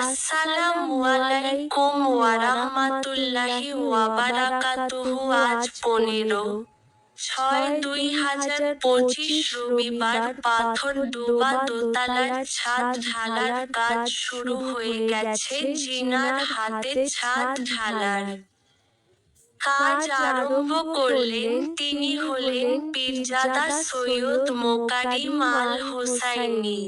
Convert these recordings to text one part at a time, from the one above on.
আসসালামু আলাইকুম ওয়া রাহমাতুল্লাহি ওয়া বারাকাতুহু। আজ পনেরো ছয় দুই হাজার পঁচিশ রবিবার পাথর ডোবা দোতলার ছাদ ঢালার কাজ শুরু হয়ে গেছে জিনার হাতে ছাদ ঢালার। কাজ আরম্ভ করলেন তিনি হলেন পীরজাদা সৈয়দ মোকারিম আল হোসাইনি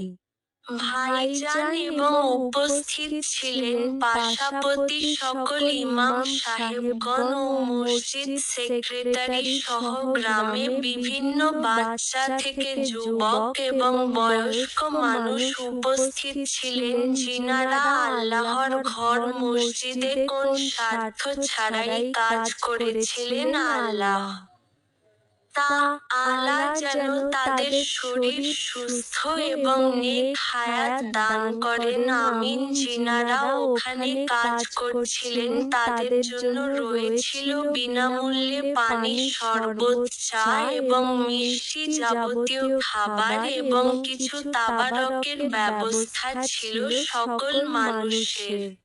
ভাইজান এবং উপস্থিত ছিলেন পাশাপতি সকল ইমাম সাহেবগণ ও মসজিদ সেক্রেটারি সহ গ্রামে বিভিন্ন বাচ্চা থেকে যুবক এবং বয়স্ক মানুষ উপস্থিত ছিলেন যিনারা আল্লাহর ঘর, মসজিদে কোন স্বার্থ ছাড়াই কাজ করেছিলেন আল্লাহ। আলা যেন তাদের শরীর সুস্থ এবং নেক হায়াত দান করেন। আমিন। যিনারা ওখানে কাজ করছিলেন, তাদের জন্য রয়েছিল বিনামূল্যে পানি, শরবত, চা এবং মিষ্টি যাবতীয় খাবার এবং কিছু তাবারকের ব্যবস্থা ছিল সকল মানুষের।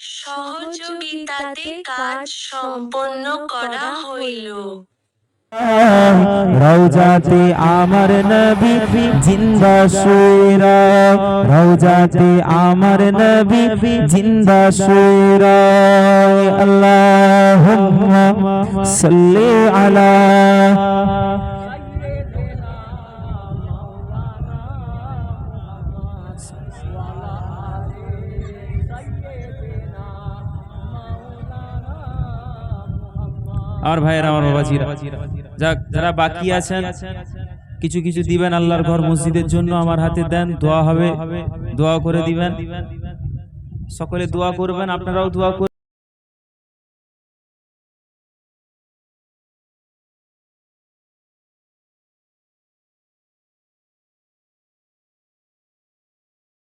সহযোগিতাতে কাজ সম্পন্ন করা হইল। রৌজাতে আমার নবী জিন্দা শুরা রৌজাতে আমার নবী জিন্দা শুরা আল্লাহুম্মা সাল্লি আলা আর ভাইয়েরা, আমার বাবাজিরা। যাক, যারা বাকি আছেন, কিছু কিছু দিবেন আল্লাহর ঘর মসজিদের জন্য আমার হাতে দেন, দোয়া হবে, দোয়া করে দিবেন। সকলে দোয়া করবেন, আপনারাও দোয়া